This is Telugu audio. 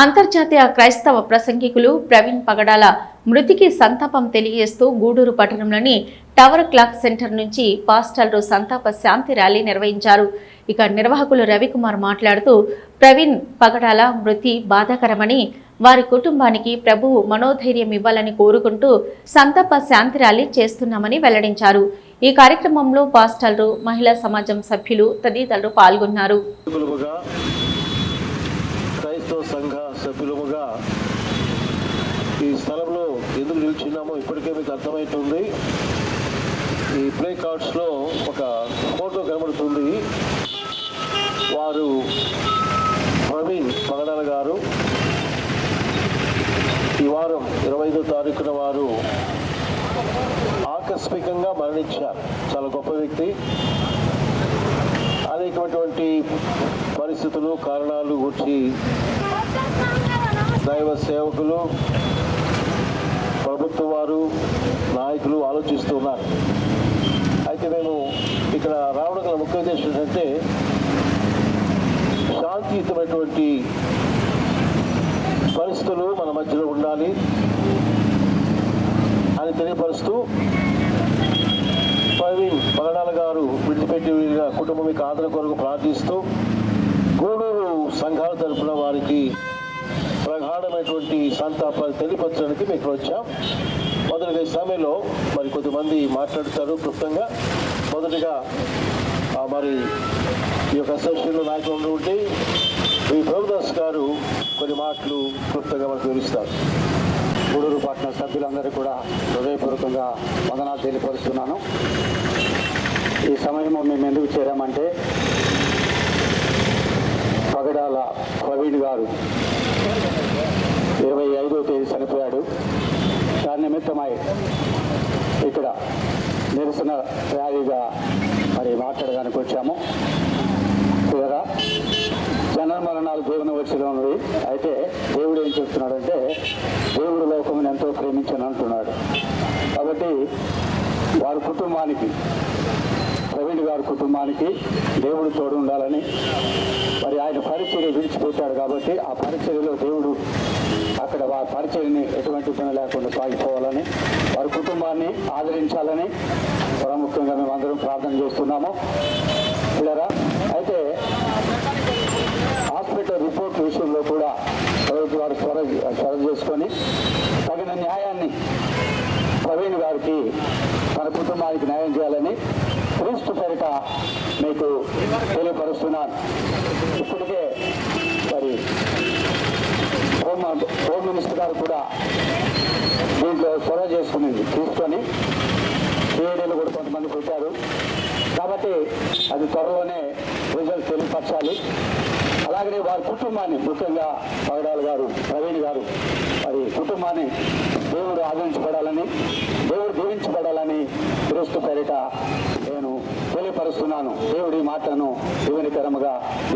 అంతర్జాతీయ క్రైస్తవ ప్రసంగికులు ప్రవీణ్ పగడాల మృతికి సంతాపం తెలియజేస్తూ గూడూరు పట్టణంలోని టవర్ క్లాక్ సెంటర్ నుంచి పాస్టర్లు సంతాప శాంతి ర్యాలీ నిర్వహించారు. ఇక నిర్వాహకులు రవికుమార్ మాట్లాడుతూ ప్రవీణ్ పగడాల మృతి బాధాకరమని వారి కుటుంబానికి ప్రభువు మనోధైర్యం ఇవ్వాలని కోరుకుంటూ సంతాప శాంతి ర్యాలీ చేస్తున్నామని వెల్లడించారు. ఈ కార్యక్రమంలో పాస్టర్లు మహిళా సమాజం సభ్యులు తదితరులు పాల్గొన్నారు. ప్రభుత్వ సంఘ సభ్యులముగా ఈ స్థలంలో ఎందుకు నిలిచినామో ఇప్పటికే మీకు అర్థమవుతుంది. ఈ ప్లే కార్డ్స్లో ఒక ఫోటో కనబడుతుంది. వారు ప్రవీణ్ పగడాల గారు. ఈ వారం ఇరవై ఐదో తారీఖున వారు ఆకస్మికంగా మరణించారు. చాలా గొప్ప వ్యక్తి. అనేకమైనటువంటి పరిస్థితులు కారణాలు వచ్చి దైవ సేవకులు ప్రభుత్వ వారు నాయకులు ఆలోచిస్తున్నారు అయితే మేము ఇక్కడ రావడం గల ముఖ్య ఉద్దేశం ఏంటంటే శాంతియుతమైనటువంటి పరిస్థితులు మన మధ్యలో ఉండాలి అని తెలియపరుస్తూ ప్రవీణ్ పగడాల గారు కుటుంబం యొక్క ఆదరణ కొరకు ప్రార్థిస్తూ గూడూరు సంఘాల తరపున వారికి ప్రగాఢమైనటువంటి సంతాపాలు తెలియపరచడానికి మీకు వచ్చాం. మొదటిగా ఈ సమయంలో మరి కొద్దిమంది మాట్లాడతారు క్లుప్తంగా. మొదటిగా మరి ఈ యొక్క అసోసియేషన్లో నాయకులు ఉండి ఈ ప్రభుదాస్ గారు కొన్ని మాటలు క్లుప్తంగా మనకు వివరిస్తారు. గూడూరు పట్టణ సభ్యులందరూ కూడా హృదయపూర్వకంగా వందనాలు తెలియపరుస్తున్నాను. ఈ సమయంలో మేము ఎందుకు చేరామంటే పగడాల ప్రవీణ్ గారు ఇరవై ఐదో తేదీ చనిపోయాడు. దాని నిమిత్తమై ఇక్కడ నిరసన ర్యాలీగా మరి మాట్లాడడానికి వచ్చాము. చూడరా జన మరణాలు దేవుని వచ్చిలో ఉన్నది అయితే దేవుడు ఏం చెప్తున్నాడంటే దేవుడు లోకమును ఎంతో ప్రేమించను అంటున్నాడు. కాబట్టి వారి కుటుంబానికి ప్రవీణ్ గారి కుటుంబానికి దేవుడు తోడు ఉండాలని. మరి ఆయన పరిచర్య విడిచిపెట్టాడు కాబట్టి ఆ పరిచర్యలో దేవుడు అక్కడ వారి పరిచర్యని ఎటువంటి ఇబ్బంది లేకుండా సాగిపోవాలని వారి కుటుంబాన్ని ఆదరించాలని ప్రాముఖ్యంగా మేము అందరం ప్రార్థన చేస్తున్నాము. పిల్లరా అయితే హాస్పిటల్ రిపోర్ట్ విషయంలో కూడా ప్రభుత్వ వారు త్వర త్వర చేసుకొని తగిన న్యాయాన్ని ప్రవీణ్ గారికి తన కుటుంబానికి న్యాయం చేయాలని క్రీస్తు పేరిట మీకు తెలియపరుస్తున్నాను. ఇప్పటికే మరి హోమ్ హోమ్ మినిస్టర్ గారు కూడా దీంట్లో చొరవ చేసుకునింది తీసుకొని సిఐడీలు కూడా కొంతమంది పెట్టారు కాబట్టి అది త్వరలోనే రిజల్ట్ తెలియపరచాలి. అలాగనే వారి కుటుంబాన్ని ముఖ్యంగా పగడాల గారు ప్రవీణ్ గారు వారి కుటుంబాన్ని దేవుడు ఆదరించబడాలని దేవుడు దీవించబడాలని క్రీస్తు పేరిట నేను తెలియపరుస్తున్నాను దేవుడి మాటను దీవెనికరముగా